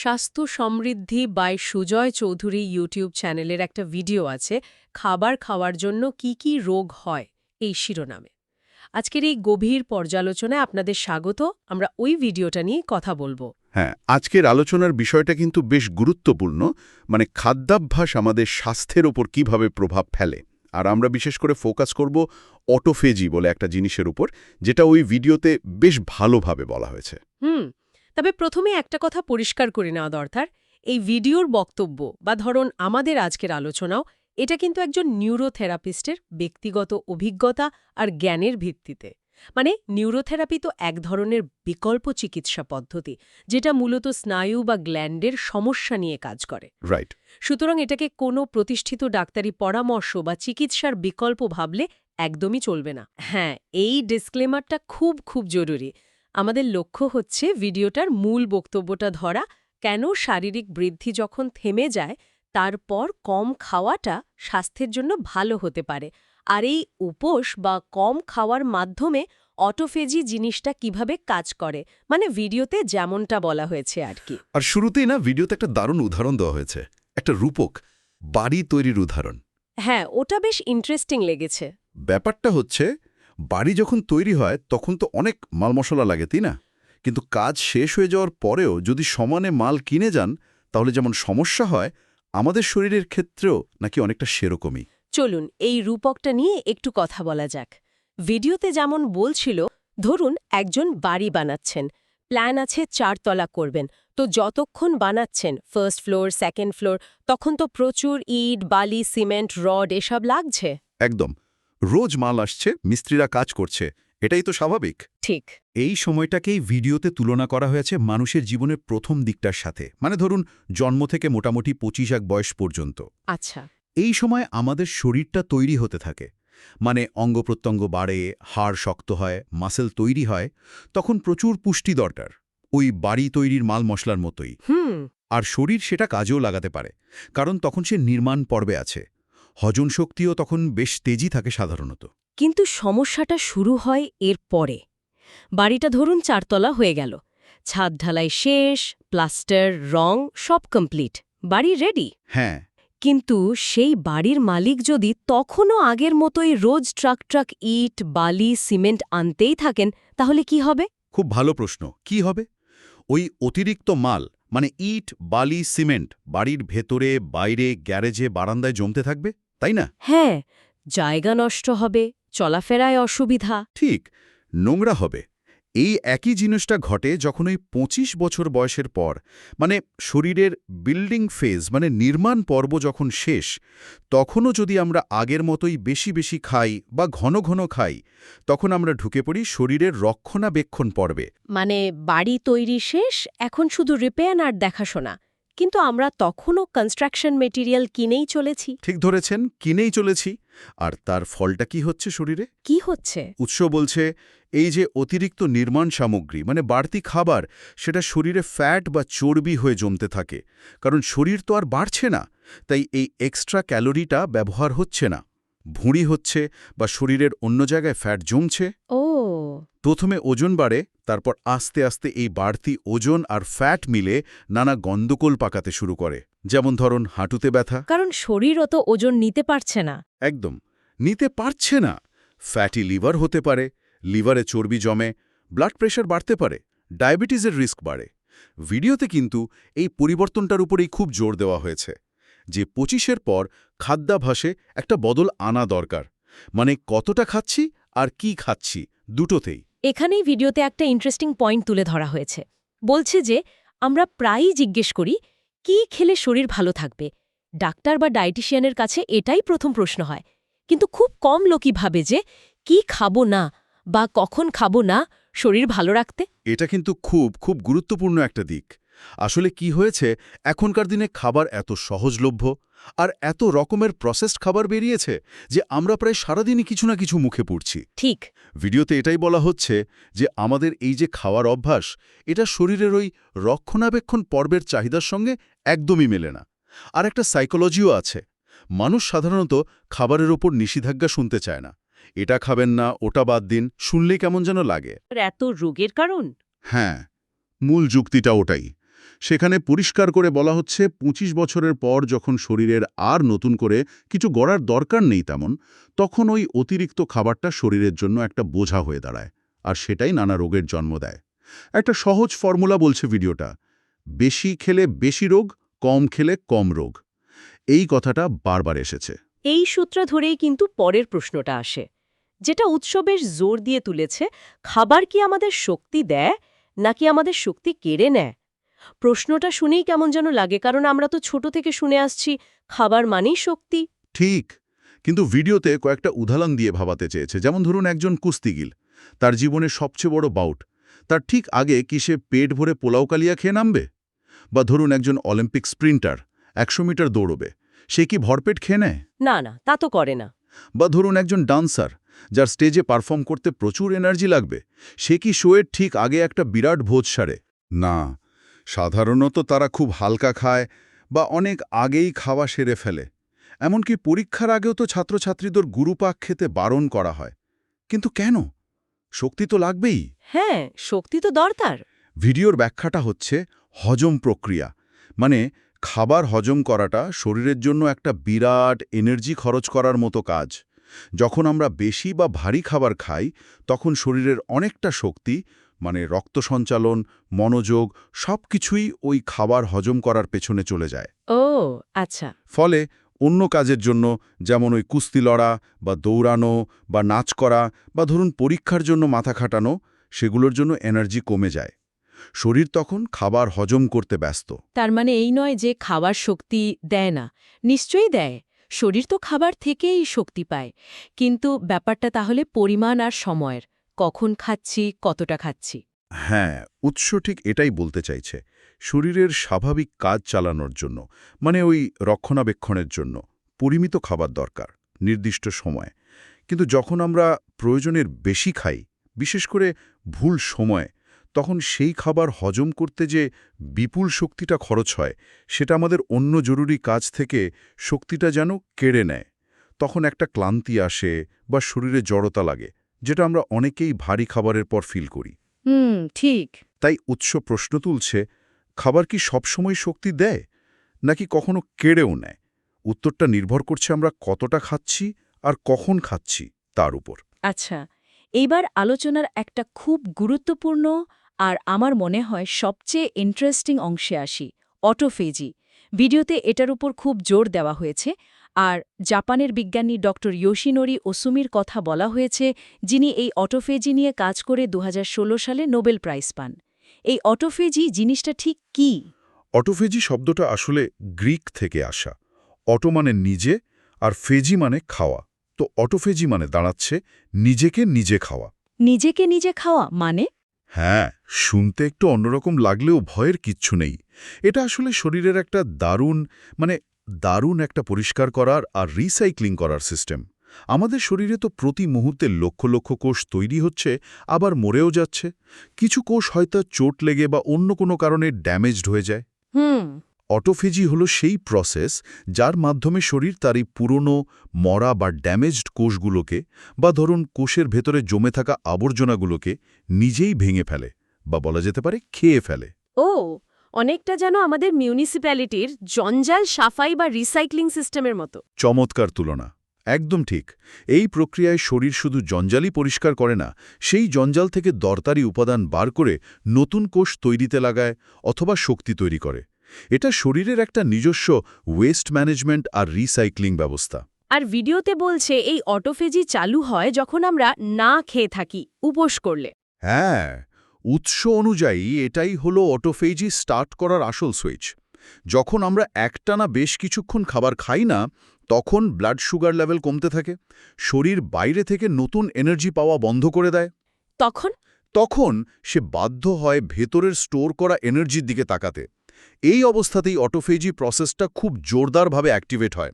স্বাস্থ্য সমৃদ্ধি by Sujoy Chowdhury YouTube চ্যানেলের একটা ভিডিও আছে খাবার খাওয়ার জন্য কি কি রোগ হয় এই শিরোনামে। আজকের এই গভীর পর্যালোচনায় আপনাদের স্বাগত আমরা ওই ভিডিওটা নিয়ে কথা বলব। হ্যাঁ আজকের আলোচনার বিষয়টা কিন্তু বেশ গুরুত্বপূর্ণ মানে খাদ্যাভ্যাস আমাদের স্বাস্থ্যের ওপর কীভাবে প্রভাব ফেলে আর আমরা বিশেষ করে ফোকাস করব অটোফেজি বলে একটা জিনিসের উপর যেটা ওই ভিডিওতে বেশ ভালোভাবে বলা হয়েছে। হুম তবে প্রথমে একটা কথা পরিষ্কার করে নেওয়া দরকার। এই ভিডিওর বক্তব্য বা ধরুন আমাদের আজকের আলোচনাও এটা কিন্তু একজন নিউরোথেরাপিস্টের ব্যক্তিগত অভিজ্ঞতা আর জ্ঞানের ভিত্তিতে। মানে নিউরোথেরাপি তো এক ধরনের বিকল্প চিকিৎসা পদ্ধতি যেটা মূলত স্নায়ু বা গ্ল্যান্ডের সমস্যা নিয়ে কাজ করে। রাইট সুতরাং এটাকে কোনো প্রতিষ্ঠিত ডাক্তারি পরামর্শ বা চিকিৎসার বিকল্প ভাবলে একদমই চলবে না। হ্যাঁ এই ডিসক্লেমারটা খুব খুব জরুরি। আমাদের লক্ষ্য হচ্ছে ভিডিওটার মূল বক্তব্যটা ধরা কেন শারীরিক বৃদ্ধি যখন থেমে যায় তারপর কম খাওয়াটা স্বাস্থ্যের জন্য ভালো হতে পারে। আর এই উপোস বা কম খাওয়ার মাধ্যমে অটোফেজি জিনিসটা কীভাবে কাজ করে? মানে ভিডিওতে যেমনটা বলা হয়েছে আর কি। আর শুরুতেই না ভিডিওতে একটা দারুণ উদাহরণ দেওয়া হয়েছে। একটা রূপক বাড়ি তৈরির উদাহরণ। হ্যাঁ ওটা বেশ ইন্টারেস্টিং লেগেছে। ব্যাপারটা হচ্ছে বাড়ি যখন তৈরি হয় তখন তো অনেক মাল মশলা লাগে তাই না? কিন্তু কাজ শেষ হয়ে যাওয়ার পরেও যদি সমানে মাল কিনে যান তাহলে যেমন সমস্যা হয় আমাদের শরীরের ক্ষেত্রেও নাকি অনেকটা সেরকমই। চলুন এই রূপকটা নিয়ে একটু কথা বলা যাক। ভিডিওতে যেমন বলছিল ধরুন একজন বাড়ি বানাচ্ছেন প্ল্যান আছে চারতলা করবেন তো যতক্ষণ বানাচ্ছেন ফার্স্ট ফ্লোর সেকেন্ড ফ্লোর তখন তো প্রচুর ইট বালি সিমেন্ট রড এসব লাগছে? একদম। রোজ মাল আসছে মিস্ত্রিরা কাজ করছে। এটাই তো স্বাভাবিক। ঠিক। এই সময়টাকেই ভিডিওতে তুলনা করা হয়েছে মানুষের জীবনের প্রথম দিকটার সাথে। মানে ধরুন জন্ম থেকে মোটামুটি পঁচিশ এক বয়স পর্যন্ত। আচ্ছা। এই সময় আমাদের শরীরটা তৈরি হতে থাকে। মানে অঙ্গপ্রত্যঙ্গ বাড়ে হাড় শক্ত হয় মাসেল তৈরি হয় তখন প্রচুর পুষ্টি দরকার। ওই বাড়ি তৈরির মাল মশলার মতোই। হুম। আর শরীর সেটা কাজেও লাগাতে পারে। কারণ তখন সে নির্মাণ পর্বে আছে। হজম শক্তিও তখন বেশ তেজি থাকে সাধারণত। কিন্তু সমস্যাটা শুরু হয় এর পরে। বাড়িটা ধরুন চারতলা হয়ে গেল। ছাদ ঢালাই শেষ প্লাস্টার রং সব কমপ্লিট। বাড়ি রেডি। হ্যাঁ। কিন্তু সেই বাড়ির মালিক যদি তখনও আগের মতোই রোজ ট্রাক ট্রাক ইট বালি সিমেন্ট আনতেই থাকেন তাহলে কি হবে? খুব ভালো প্রশ্ন। কি হবে? ওই অতিরিক্ত মাল মানে ইট বালি সিমেন্ট বাড়ির ভেতরে বাইরে গ্যারেজে বারান্দায় জমতে থাকবে? তাই না? হ্যাঁ জায়গা নষ্ট হবে চলাফেরায় অসুবিধা। ঠিক নোংরা হবে। এই একই জিনিসটা ঘটে যখন ওই পঁচিশ বছর বয়সের পর মানে শরীরের বিল্ডিং ফেজ মানে নির্মাণ পর্ব যখন শেষ তখনও যদি আমরা আগের মতোই বেশি বেশি খাই বা ঘন ঘন খাই তখন আমরা ঢুকে পড়ি শরীরের রক্ষণাবেক্ষণ পর্বে। মানে বাড়ি তৈরি শেষ এখন শুধু রিপেয়ার আর দেখাশোনা। কিন্তু আমরা তখনও কনস্ট্রাকশন মেটেরিয়াল কিনেই চলেছি। ঠিক ধরেছেন কিনেই চলেছি। আর তার ফলটা কি হচ্ছে শরীরে? কি হচ্ছে? উৎস বলছে এই যে অতিরিক্ত নির্মাণ সামগ্রী মানে বাড়তি খাবার সেটা শরীরে ফ্যাট বা চর্বি হয়ে জমতে থাকে। কারণ শরীর তো আর বাড়ছে না তাই এই এক্সট্রা ক্যালোরিটা ব্যবহার হচ্ছে না। ভুঁড়ি হচ্ছে বা শরীরের অন্য জায়গায় ফ্যাট জমছে। ও প্রথমে ওজন বাড়ে তারপর আস্তে আস্তে এই বাড়তি ওজন আর ফ্যাট মিলে নানা গন্দকোল পাকাতে শুরু করে। যেমন ধরুন হাঁটুতে ব্যথা। কারণ শরীর অত ওজন নিতে পারছে না। একদম। নিতে পারছে না। ফ্যাটি লিভার হতে পারে লিভারে চর্বি জমে ব্লাড প্রেশার বাড়তে পারে ডায়াবেটিসের রিস্ক বাড়ে। ভিডিওতে কিন্তু এই পরিবর্তনটার উপরেই খুব জোর দেওয়া হয়েছে যে পঁচিশের পর খাদ্যাভাসে একটা বদল আনা দরকার। মানে কতটা খাচ্ছি আর কি খাচ্ছি দুটোতেই। এখানেই ভিডিওতে একটা ইন্টারেস্টিং পয়েন্ট তুলে ধরা হয়েছে। বলছে যে আমরা প্রায়ই জিজ্ঞেস করি কি খেলে শরীর ভালো থাকবে? ডাক্তার বা ডায়েটিশিয়ানের কাছে এটাই প্রথম প্রশ্ন হয়। কিন্তু খুব কম লোকই ভাবে যে কি খাব না বা কখন খাব না শরীর ভালো রাখতে। এটা কিন্তু খুব খুব গুরুত্বপূর্ণ একটা দিক। আসলে কি হয়েছে? এখনকার দিনে খাবার এত সহজলভ্য আর এত রকমের প্রসেসড খাবার বেরিয়েছে যে আমরা প্রায় সারাদিনই কিছু না কিছু মুখে পড়ছি। ঠিক। ভিডিওতে এটাই বলা হচ্ছে যে আমাদের এই যে খাওয়ার অভ্যাস এটা শরীরের ওই রক্ষণাবেক্ষণ পর্বের চাহিদার সঙ্গে একদমই মেলে না। আর একটা সাইকোলজিও আছে। মানুষ সাধারণত খাবারের ওপর নিষেধাজ্ঞা শুনতে চায় না। এটা খাবেন না ওটা বাদ দিন শুনলে কেমন যেন লাগে। এত রোগের কারণ? হ্যাঁ মূল যুক্তিটা ওটাই। সেখানে পরিষ্কার করে বলা হচ্ছে ২৫ বছরের পর যখন শরীরের আর নতুন করে কিছু গড়ার দরকার নেই তেমন, তখন ওই অতিরিক্ত খাবারটা শরীরের জন্য একটা বোঝা হয়ে দাঁড়ায়, আর সেটাই নানা রোগের জন্ম দেয়। একটা সহজ ফর্মুলা বলছে ভিডিওটা, বেশি খেলে বেশি রোগ, কম খেলে কম রোগ। এই কথাটা বারবার এসেছে। এই সূত্র ধরেই কিন্তু পরের প্রশ্নটা আসে, যেটা উৎসবের জোর দিয়ে তুলেছে, খাবার কি আমাদের শক্তি দেয়, নাকি আমাদের শক্তি কেড়ে নেয়? প্রশ্নটা শুনেই কেমন যেন লাগে কারণ আমরা তো ছোট থেকে শুনে আসছি খাবার মানেই শক্তি। ঠিক কিন্তু ভিডিওতে কয়েকটা উদাহরণ দিয়ে ভাবাতে চেয়েছে যেমন ধরুন একজন কুস্তিগিল তার জীবনের সবচেয়ে বড় বাউট তার ঠিক আগে কি সে পেট ভরে পোলাও কালিয়া খেয়ে নামবে? বা ধরুন একজন অলিম্পিক স্প্রিন্টার একশো মিটার দৌড়বে সে কি ভরপেট খেয়ে নেয়? না না তা তো করে না। বা ধরুন একজন ডান্সার যার স্টেজে পারফর্ম করতে প্রচুর এনার্জি লাগবে সে কি শোয়ের ঠিক আগে একটা বিরাট ভোজ সারে? না সাধারণত তারা খুব হালকা খায় বা অনেক আগেই খাওয়া সেরে ফেলে। এমনকি পরীক্ষার আগেও তো ছাত্রছাত্রীদের গুরুপাক খেতে বারণ করা হয়। কিন্তু কেন? শক্তি তো লাগবেই। হ্যাঁ শক্তি তো দরকার। ভিডিওর ব্যাখ্যাটা হচ্ছে হজম প্রক্রিয়া। মানে খাবার হজম করাটা শরীরের জন্য একটা বিরাট এনার্জি খরচ করার মতো কাজ। যখন আমরা বেশি বা ভারী খাবার খাই তখন শরীরের অনেকটা শক্তি মানে রক্ত সঞ্চালন মনোযোগ সব কিছুই ওই খাবার হজম করার পেছনে চলে যায়। ও আচ্ছা। ফলে অন্য কাজের জন্য যেমন ওই কুস্তি লড়া বা দৌড়ানো বা নাচ করা বা ধরুন পরীক্ষার জন্য মাথা খাটানো সেগুলোর জন্য এনার্জি কমে যায়। শরীর তখন খাবার হজম করতে ব্যস্ত। তার মানে এই নয় যে খাবার শক্তি দেয় না। নিশ্চয়ই দেয়। শরীর তো খাবার থেকেই শক্তি পায়। কিন্তু ব্যাপারটা তাহলে পরিমাণ আর সময়ের। কখন খাচ্ছি, কতটা খাচ্ছি। হ্যাঁ উৎস ঠিক এটাই বলতে চাইছে। শরীরের স্বাভাবিক কাজ চালানোর জন্য মানে ওই রক্ষণাবেক্ষণের জন্য পরিমিত খাবার দরকার, নির্দিষ্ট সময়। কিন্তু যখন আমরা প্রয়োজনের বেশি খাই, বিশেষ করে ভুল সময়, তখন সেই খাবার হজম করতে যে বিপুল শক্তিটা খরচ হয়, সেটা আমাদের অন্য জরুরি কাজ থেকে শক্তিটা যেন কেড়ে নেয়। তখন একটা ক্লান্তি আসে বা শরীরে জড়তা লাগে যেটা আমরা অনেকেই ভারী খাবারের পর ফিল করি। হুম ঠিক। তাই উৎস প্রশ্ন তুলছে খাবার কি সবসময় শক্তি দেয় নাকি কখনো কেড়েও নেয়? উত্তরটা নির্ভর করছে আমরা কতটা খাচ্ছি আর কখন খাচ্ছি তার উপর। আচ্ছা এইবার আলোচনার একটা খুব গুরুত্বপূর্ণ আর আমার মনে হয় সবচেয়ে ইন্টারেস্টিং অংশে আসি অটোফেজি ভিডিওতে এটার উপর খুব জোর দেওয়া হয়েছে। আর জাপানের বিজ্ঞানী ডক্টর ইয়োশিনোরি ওসুমির কথা বলা হয়েছে যিনি এই অটোফেজি নিয়ে কাজ করে দু হাজার ষোলো সালে নোবেল প্রাইজ পান। এই অটোফেজি জিনিসটা ঠিক কী? অটোফেজি শব্দটা আসলে গ্রিক থেকে আসা। অটো মানে নিজে আর ফেজি মানে খাওয়া। তো অটোফেজি মানে দাঁড়াচ্ছে নিজেকে নিজে খাওয়া। নিজেকে নিজে খাওয়া মানে? হ্যাঁ শুনতে একটু অন্যরকম লাগলেও ভয়ের কিচ্ছু নেই। এটা আসলে শরীরের একটা দারুণ মানে দারুণ একটা পরিষ্কার করার আর রিসাইক্লিং করার সিস্টেম আমাদের শরীরে তো প্রতি মুহূর্তে লক্ষ লক্ষ কোষ তৈরি হচ্ছে আবার মরেও যাচ্ছে। কিছু কোষ হয়তো চোট লেগে বা অন্য কোনো কারণে ড্যামেজড হয়ে যায়। হুম। অটোফেজি হলো সেই প্রসেস যার মাধ্যমে শরীর তার এই পুরনো মরা বা ড্যামেজড কোষগুলোকে বা ধরুন কোষের ভেতরে জমে থাকা আবর্জনাগুলোকে নিজেই ভেঙে ফেলে বা বলা যেতে পারে খেয়ে ফেলে। ও অনেকটা যেন আমাদের মিউনিসিপ্যালিটির জঞ্জাল সাফাই বা রিসাইক্লিং সিস্টেমের মতো। চমৎকার তুলনা। একদম ঠিক। এই প্রক্রিয়ায় শরীর শুধু জঞ্জালই পরিষ্কার করে না সেই জঞ্জাল থেকে দরতারি উপাদান বার করে নতুন কোষ তৈরিতে লাগায় অথবা শক্তি তৈরি করে। এটা শরীরের একটা নিজস্ব ওয়েস্ট ম্যানেজমেন্ট আর রিসাইক্লিং ব্যবস্থা। আর ভিডিওতে বলছে এই অটোফেজি চালু হয় যখন আমরা না খেয়ে থাকি উপোস করলে। হ্যাঁ। উৎস অনুযায়ী এটাই হলো অটোফেজি স্টার্ট করার আসল সুইচ। যখন আমরা একটানা বেশ কিছুক্ষণ খাবার খাই না তখন ব্লাড সুগার লেভেল কমতে থাকে শরীর বাইরে থেকে নতুন এনার্জি পাওয়া বন্ধ করে দেয়। তখন? তখন সে বাধ্য হয় ভেতরের স্টোর করা এনার্জির দিকে তাকাতে। এই অবস্থাতেই অটোফেজি প্রসেসটা খুব জোরদারভাবে অ্যাক্টিভেট হয়।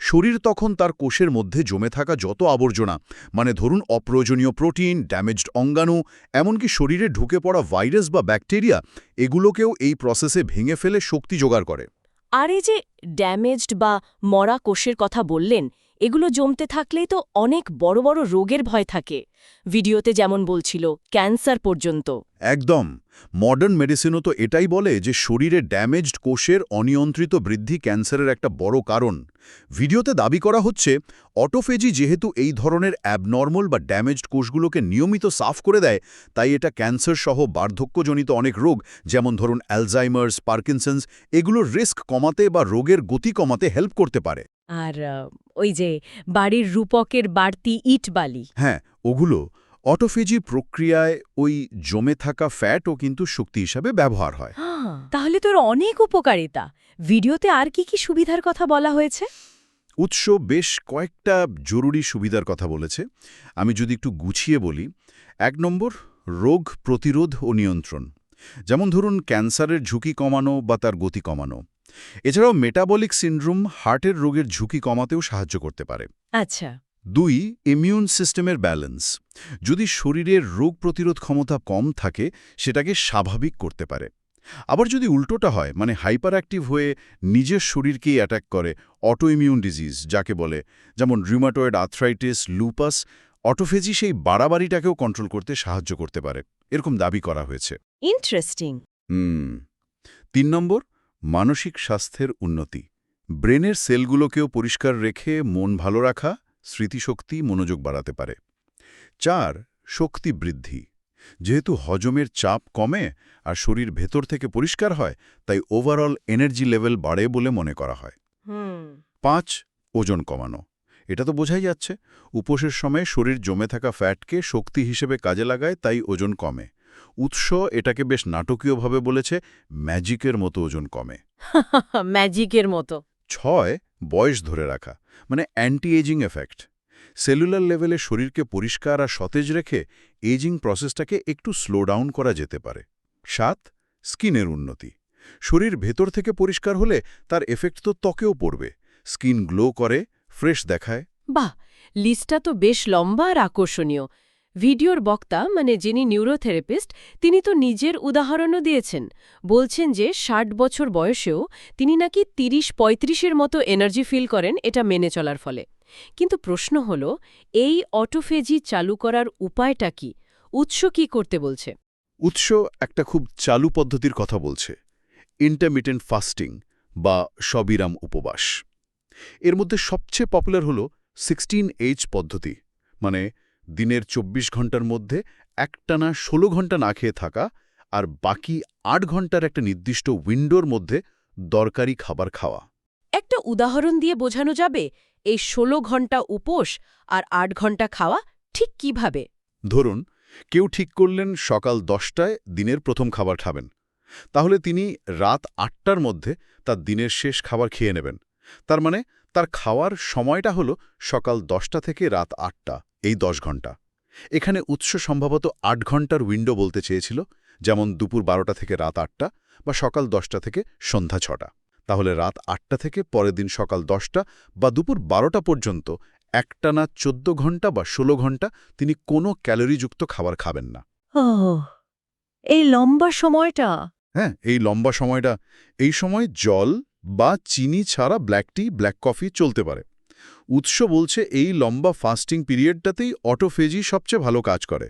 শরীর তখন তার কোষের মধ্যে জমে থাকা যত আবর্জনা মানে ধরুন অপ্রয়োজনীয় প্রোটিন, ড্যামেজড অঙ্গাণু, এমনকি শরীরে ঢুকে পড়া ভাইরাস বা ব্যাকটেরিয়া, এগুলোকেও এই প্রসেসে ভেঙে ফেলে শক্তি জোগাড় করে। আর এই যে ড্যামেজড বা মরা কোষের কথা বললেন এগুলো জমতে থাকলেই তো অনেক বড় বড় রোগের ভয় থাকে। ভিডিওতে যেমন বলছিল, ক্যান্সার পর্যন্ত। একদম। মডার্ন মেডিসিনও তো এটাই বলে যে শরীরে ড্যামেজড কোষের অনিয়ন্ত্রিত বৃদ্ধি ক্যান্সারের একটা বড় কারণ। ভিডিওতে দাবি করা হচ্ছে, অটোফেজি যেহেতু এই ধরনের অ্যাবনর্মাল বা ড্যামেজড কোষগুলোকে নিয়মিত সাফ করে দেয়, তাই এটা ক্যান্সার সহ বার্ধক্যজনিত অনেক রোগ, যেমন ধরুন অ্যালজাইমার্স, পার্কিনসন্স এগুলোর রিস্ক কমাতে বা রোগের গতি কমাতে হেল্প করতে পারে। আর ওই যে বাড়ির রূপকের বাড়তি ইট বালি। হ্যাঁ ওগুলো অটোফেজি প্রক্রিয়ায় ওই জমে থাকা ফ্যাটও কিন্তু শক্তি হিসাবে ব্যবহার হয় তাহলে তোর অনেক উপকারিতা। ভিডিওতে আর কি কি সুবিধার কথা বলা হয়েছে? উৎস বেশ কয়েকটা জরুরি সুবিধার কথা বলেছে। আমি যদি একটু গুছিয়ে বলি এক নম্বর রোগ প্রতিরোধ ও নিয়ন্ত্রণ। যেমন ধরুন ক্যান্সারের ঝুঁকি কমানো বা তার গতি কমানো। এছাড়াও মেটাবলিক সিন্ড্রোম হার্টের রোগের ঝুঁকি কমাতেও সাহায্য করতে পারে। আচ্ছা। দুই ইমিউন সিস্টেমের ব্যালেন্স যদি শরীরের রোগ প্রতিরোধ ক্ষমতা কম থাকে সেটাকে স্বাভাবিক করতে পারে। আবার যদি উল্টোটা হয় মানে হাইপার অ্যাক্টিভ হয়ে নিজের শরীরকেই অ্যাটাক করে অটো ইমিউন ডিজিজ যাকে বলে যেমন রিউমাটয়েড আর্থ্রাইটিস লুপাস অটোফেজি সেই বাড়াবাড়িটাকেও কন্ট্রোল করতে সাহায্য করতে পারে। এরকম দাবি করা হয়েছে। Interesting hmm. তিন নম্বর মানসিক স্বাস্থ্যের উন্নতি। ব্রেনের সেলগুলোকেও পরিষ্কার রেখে মন ভালো রাখা স্মৃতিশক্তি মনোযোগ বাড়াতে পারে। চার শক্তি বৃদ্ধি। যেহেতু হজমের চাপ কমে আর শরীর ভেতর থেকে পরিষ্কার হয় তাই ওভারঅল এনার্জি লেভেল বাড়ে বলে মনে করা হয়। পাঁচ ওজন কমানো। এটা তো বোঝাই যাচ্ছে উপোসের সময় শরীর জমে থাকা ফ্যাটকে শক্তি হিসেবে কাজে লাগায় তাই ওজন কমে। উৎস এটাকে বেশ নাটকীয়ভাবে বলেছে ম্যাজিকের মতো ওজন কমে। ম্যাজিকের মতো। ছয় বয়স ধরে রাখা মানে অ্যান্টি এজিং এফেক্ট সেলুলার লেভেলে শরীরকে পরিষ্কার আর সতেজ রেখে এজিং প্রসেসটাকে একটু স্লো ডাউন করা যেতে পারে। সাত স্কিনের উন্নতি। শরীর ভেতর থেকে পরিষ্কার হলে তার এফেক্ট তো ত্বকেও পড়বে। স্কিন গ্লো করে ফ্রেশ দেখায়। বাহ! লিস্টটা তো বেশ লম্বা আর আকর্ষণীয়। ভিডিওর বক্তা মানে যিনি নিউরোথেরাপিস্ট, তিনি তো নিজের উদাহরণও দিয়েছেন। বলছেন যে ষাট বছর বয়সেও তিনি নাকি তিরিশ পঁয়ত্রিশের মতো এনার্জি ফিল করেন এটা মেনে চলার ফলে। কিন্তু প্রশ্ন হল, এই অটোফেজি চালু করার উপায়টা কি? উৎস কি করতে বলছে? উৎস একটা খুব চালু পদ্ধতির কথা বলছে। ইন্টারমিটেন্ট ফাস্টিং বা সবিরাম উপবাস। এর মধ্যে সবচেয়ে পপুলার হল সিক্সটিন এইচ পদ্ধতি মানে দিনের ২৪ ঘণ্টার মধ্যে একটানা ১৬ ঘণ্টা না খেয়ে থাকা আর বাকি আট ঘণ্টার একটা নির্দিষ্ট উইন্ডোর মধ্যে দরকারি খাবার খাওয়া। একটা উদাহরণ দিয়ে বোঝানো যাবে এই ১৬ ঘণ্টা উপোস আর আট ঘণ্টা খাওয়া ঠিক কীভাবে? ধরুন কেউ ঠিক করলেন সকাল দশটায় দিনের প্রথম খাবার খাবেন। তাহলে তিনি রাত আটটার মধ্যে তার দিনের শেষ খাবার খেয়ে নেবেন। তার মানে তার খাওয়ার সময়টা হল সকাল দশটা থেকে রাত আটটা এই দশ ঘণ্টা। এখানে উৎস সম্ভবত আট ঘণ্টার উইন্ডো বলতে চেয়েছিল যেমন দুপুর বারোটা থেকে রাত আটটা বা সকাল দশটা থেকে সন্ধ্যা ছটা। তাহলে রাত আটটা থেকে পরের দিন সকাল দশটা বা দুপুর বারোটা পর্যন্ত একটানা চোদ্দ ঘণ্টা বা ১৬ ঘণ্টা তিনি কোনো ক্যালোরিযুক্ত খাবার খাবেন না। এই লম্বা সময়টা? হ্যাঁ এই লম্বা সময়টা এই সময় জল বা চিনি ছাড়া ব্ল্যাক টি, ব্ল্যাক কফি চলতে পারে। উৎস বলছে এই লম্বা ফাস্টিং পিরিয়ডটাতেই অটোফেজি সবচেয়ে ভালো কাজ করে।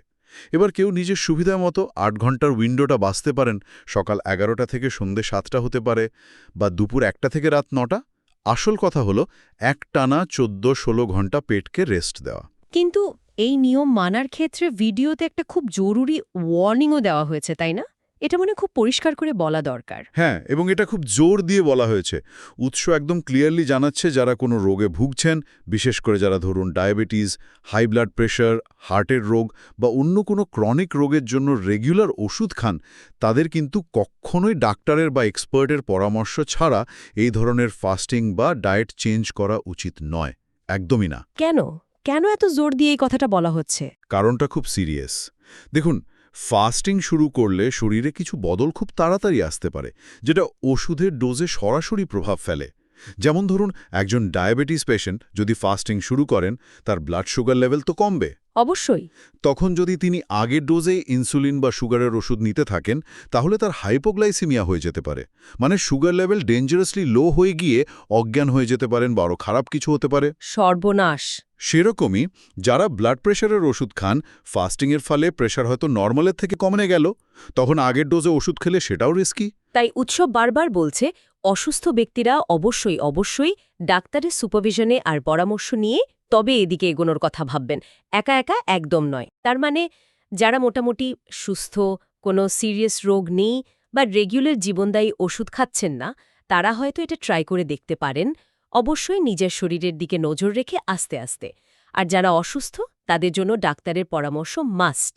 এবার কেউ নিজের সুবিধা মতো আট ঘণ্টার উইন্ডোটা বাঁচতে পারেন। সকাল এগারোটা থেকে সন্ধে সাতটা হতে পারে বা দুপুর একটা থেকে রাত নটা। আসল কথা হলো, এক টানা চোদ্দ ষোলো ঘণ্টা পেটকে রেস্ট দেওয়া। কিন্তু এই নিয়ম মানার ক্ষেত্রে ভিডিওতে একটা খুব জরুরি ওয়ার্নিংও দেওয়া হয়েছে, তাই না? এটা মনে খুব পরিষ্কার করে বলা দরকার। হ্যাঁ এবং এটা খুব জোর দিয়ে বলা হয়েছে। উৎস একদম ক্লিয়ারলি জানাচ্ছে যারা কোনো রোগে ভুগছেন বিশেষ করে যারা ধরুন ডায়াবেটিস হাই ব্লাড প্রেশার হার্টের রোগ বা অন্য কোনো ক্রনিক রোগের জন্য রেগুলার ওষুধ খান তাদের কিন্তু কখনোই ডাক্তারের বা এক্সপার্টের পরামর্শ ছাড়া এই ধরনের ফাস্টিং বা ডায়েট চেঞ্জ করা উচিত নয়। একদমই না। কেন? কেন এত জোর দিয়ে এই কথাটা বলা হচ্ছে? কারণটা খুব সিরিয়াস দেখুন ফাস্টিং শুরু করলে শরীরে কিছু বদল খুব তাড়াতাড়ি আসতে পারে যেটা ওষুধের ডোজে সরাসরি প্রভাব ফেলে। যেমন ধরুন একজন ডায়াবেটিস পেশেন্ট যদি ফাস্টিং শুরু করেন তার ব্লাড সুগার লেভেল তো কমবে। অবশ্যই। তখন যদি তিনি আগের ডোজে ইনসুলিন বা সুগারের ওষুধ নিতে থাকেন তাহলে তার হাইপোগ্লাইসিমিয়া হয়ে যেতে পারে। মানে সুগার লেভেল ডেঞ্জারাসলি লো হয়ে গিয়ে অজ্ঞান হয়ে যেতে পারেন বা আরও খারাপ কিছু হতে পারে। সর্বনাশ। সেরকমই যারা ব্লাড প্রেশারের ওষুধ খান ফাস্টিংয়ের ফলে প্রেশার হয়তো নর্মালের থেকে কমে গেল, তখন আগের ডোজে ওষুধ খেলে সেটাও রিস্কি তাই উৎসব বারবার বলছে, অসুস্থ ব্যক্তিরা অবশ্যই অবশ্যই ডাক্তারের সুপারভিশনে আর পরামর্শ নিয়ে তবে এদিকে এগোনোর কথা ভাববেন। একা একা একদম নয়। তার মানে যারা মোটামুটি সুস্থ, কোনো সিরিয়াস রোগ নেই বা রেগুলার জীবনদায়ী ওষুধ খাচ্ছেন না, তারা হয়তো এটা ট্রাই করে দেখতে পারেন। অবশ্যই নিজের শরীরের দিকে নজর রেখে আস্তে আস্তে। আর যারা অসুস্থ, তাদের জন্য ডাক্তারের পরামর্শ মাস্ট।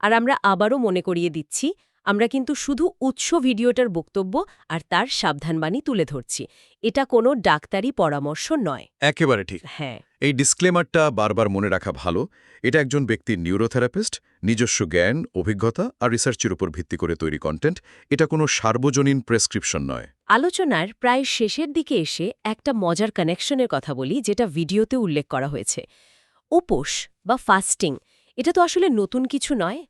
আর আমরা আবারও মনে করিয়ে দিচ্ছি আমরা কিন্তু শুধু উৎস ভিডিওটার বক্তব্য আর তার সাবধানবাণী তুলে ধরছি। এটা কোনো ডাক্তারি পরামর্শ নয়। একেবারে ঠিক। হ্যাঁ। এই ডিসক্লেমারটা বারবার মনে রাখা ভালো। এটা একজন ব্যক্তির নিউরোথেরাপিস্ট নিজস্ব জ্ঞান অভিজ্ঞতা আর রিসার্চের উপর ভিত্তি করে তৈরি কন্টেন্ট। এটা কোনো সার্বজনীন প্রেসক্রিপশন নয়। আলোচনার প্রায় শেষের দিকে এসে একটা মজার কানেকশনের কথা বলি যেটা ভিডিওতে উল্লেখ করা হয়েছে। উপোস বা ফাস্টিং এটা তো আসলে নতুন কিছু নয়।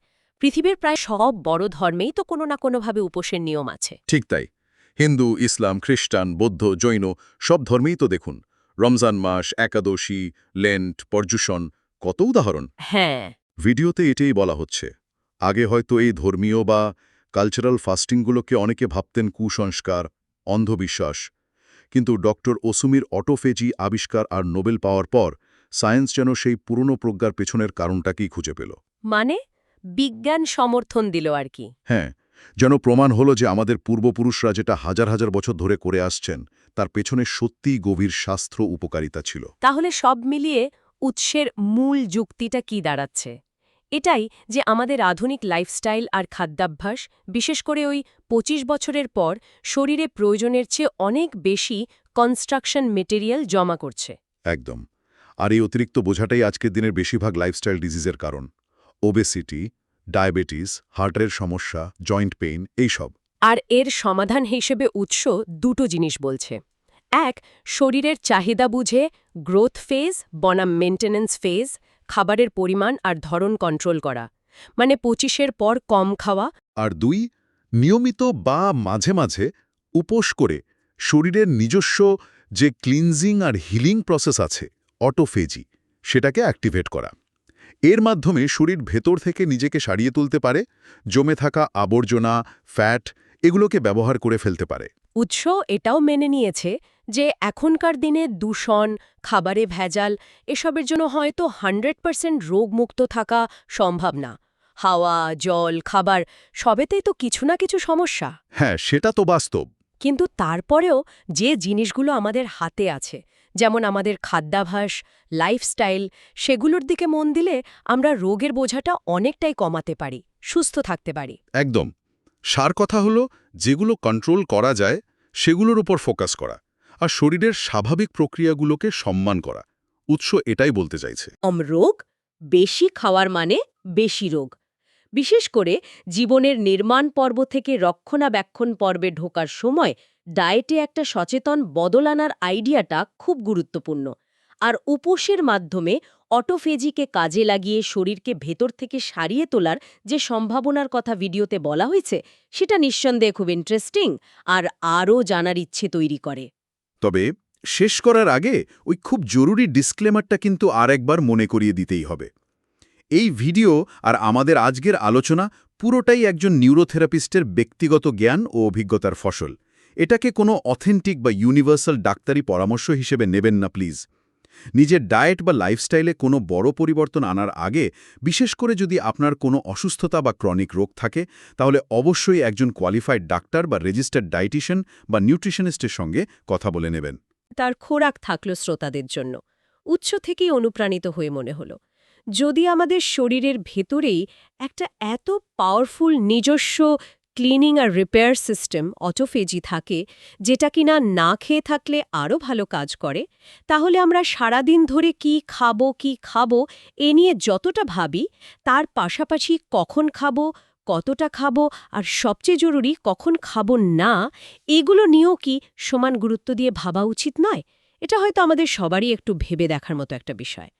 পৃথিবীর প্রায় সব বড় ধর্মেই তো কোনো না কোনোভাবে উপোসের নিয়ম আছে। ঠিক তাই। হিন্দু ইসলাম খ্রিস্টান বৌদ্ধ জৈন সব ধর্মেই তো দেখুন রমজান মাস একাদশী লেন্ট পর্যুষণ কত উদাহরণ। হ্যাঁ। ভিডিওতে এটাই বলা হচ্ছে আগে হয়তো এই ধর্মীয় বা কালচারাল ফাস্টিংগুলোকে অনেকে ভাবতেন কুসংস্কার অন্ধবিশ্বাস কিন্তু ডক্টর ওসুমির অটোফেজি আবিষ্কার আর নোবেল পাওয়ার পর সায়েন্স যেন সেই পুরনো প্রজ্ঞার পেছনের কারণটাকেই খুঁজে পেল। মানে? বিজ্ঞান সমর্থন দিল আর কি। হ্যাঁ যেন প্রমাণ হলো যে আমাদের পূর্বপুরুষরা যেটা হাজার হাজার বছর ধরে করে আসছেন তার পেছনে সত্যিই গভীর শাস্ত্র উপকারিতা ছিল। তাহলে সব মিলিয়ে উৎসের মূল যুক্তিটা কি দাঁড়াচ্ছে? এটাই যে আমাদের আধুনিক লাইফস্টাইল আর খাদ্যাভ্যাস বিশেষ করে ওই ২৫ বছরের পর শরীরে প্রয়োজনের চেয়ে অনেক বেশি কনস্ট্রাকশন মেটেরিয়াল জমা করছে। একদম। আর এই অতিরিক্ত বোঝাটাই আজকের দিনের বেশিরভাগ লাইফস্টাইল ডিজিজের কারণ। ওবেসিটি ডায়াবেটিস হার্টের সমস্যা জয়েন্ট পেইন এইসব আর এর সমাধান হিসেবে উৎস দুটো জিনিস বলছে। এক শরীরের চাহিদা বুঝে গ্রোথ ফেজ বনাম মেন্টেন্যান্স ফেজ খাবারের পরিমাণ আর ধরন কন্ট্রোল করা। মানে পঁচিশের পর কম খাওয়া। আর দুই নিয়মিত বা মাঝে মাঝে উপোস করে শরীরের নিজস্ব যে ক্লিনজিং আর হিলিং প্রসেস আছে অটোফেজি সেটাকে অ্যাক্টিভেট করা। এর মাধ্যমে শরীর ভেতর থেকে নিজেকে সারিয়ে তুলতে পারে জমে থাকা আবর্জনা ফ্যাট এগুলোকে ব্যবহার করে ফেলতে পারে। উৎস এটাও মেনে নিয়েছে যে এখনকার দিনে দূষণ খাবারে ভেজাল এসবের জন্য হয়তো হান্ড্রেড পার্সেন্ট রোগমুক্ত থাকা সম্ভব না। হাওয়া জল খাবার সবেতেই তো কিছু না কিছু সমস্যা। হ্যাঁ সেটা তো বাস্তব। কিন্তু তারপরেও যে জিনিসগুলো আমাদের হাতে আছে যেমন আমাদের খাদ্যাভাস লাইফস্টাইল সেগুলোর দিকে মন দিলে আমরা রোগের বোঝাটা অনেকটাই কমাতে পারি সুস্থ থাকতে পারি। একদম। সার কথা হলো যেগুলো কন্ট্রোল করা যায় সেগুলোর উপর ফোকাস করা আর শরীরের স্বাভাবিক প্রক্রিয়াগুলোকে সম্মান করা। উৎস এটাই বলতে চাইছে। কম রোগ বেশি খাওয়ার মানে বেশি রোগ। বিশেষ করে জীবনের নির্মাণ পর্ব থেকে রক্ষণাবেক্ষণ পর্বে ঢোকার সময় ডায়েটে একটা সচেতন বদল আনার আইডিয়াটা খুব গুরুত্বপূর্ণ। আর উপোসের মাধ্যমে অটোফেজিকে কাজে লাগিয়ে শরীরকে ভেতর থেকে সারিয়ে তোলার যে সম্ভাবনার কথা ভিডিওতে বলা হয়েছে, সেটা নিঃসন্দেহে খুব ইন্টারেস্টিং আর আরও জানার ইচ্ছে তৈরি করে। তবে শেষ করার আগে ওই খুব জরুরি ডিসক্লেমারটা কিন্তু আরেকবার মনে করিয়ে দিতেই হবে। এই ভিডিও আর আমাদের আজকের আলোচনা পুরোটাই একজন নিউরোথেরাপিস্টের ব্যক্তিগত জ্ঞান ও অভিজ্ঞতার ফসল। এটাকে কোনো অথেন্টিক বা ইউনিভার্সাল ডাক্তারি পরামর্শ হিসেবে নেবেন না, প্লিজ। নিজের ডায়েট বা লাইফস্টাইলে কোনো বড় পরিবর্তন আনার আগে, বিশেষ করে যদি আপনার কোনো অসুস্থতা বা ক্রনিক রোগ থাকে, তাহলে অবশ্যই একজন কোয়ালিফাইড ডাক্তার বা রেজিস্টার্ড ডায়েটিশিয়ান বা নিউট্রিশনিস্টের সঙ্গে কথা বলে নেবেন। তার খোরাক থাকল শ্রোতাদের জন্য। উৎস থেকেই অনুপ্রাণিত হয়ে মনে হল। যদি আমাদের শরীরের ভেতরেই একটা এত পাওয়ারফুল নিজস্ব ক্লিনিং আর রিপেয়ার সিস্টেম অটোফেজি থাকে, যেটা কিনা না খেয়ে থাকলে আরও ভালো কাজ করে। তাহলে আমরা সারাদিন ধরে কি খাব কি খাব, এ নিয়ে যতটা ভাবি, তার পাশাপাশি কখন খাব, কতটা খাব, আর সবচেয়ে জরুরি কখন খাব না, এগুলো নিয়েও কি সমান গুরুত্ব দিয়ে ভাবা উচিত নয়? এটা হয়তো আমাদের সবারই একটু ভেবে দেখার মতো একটা বিষয়।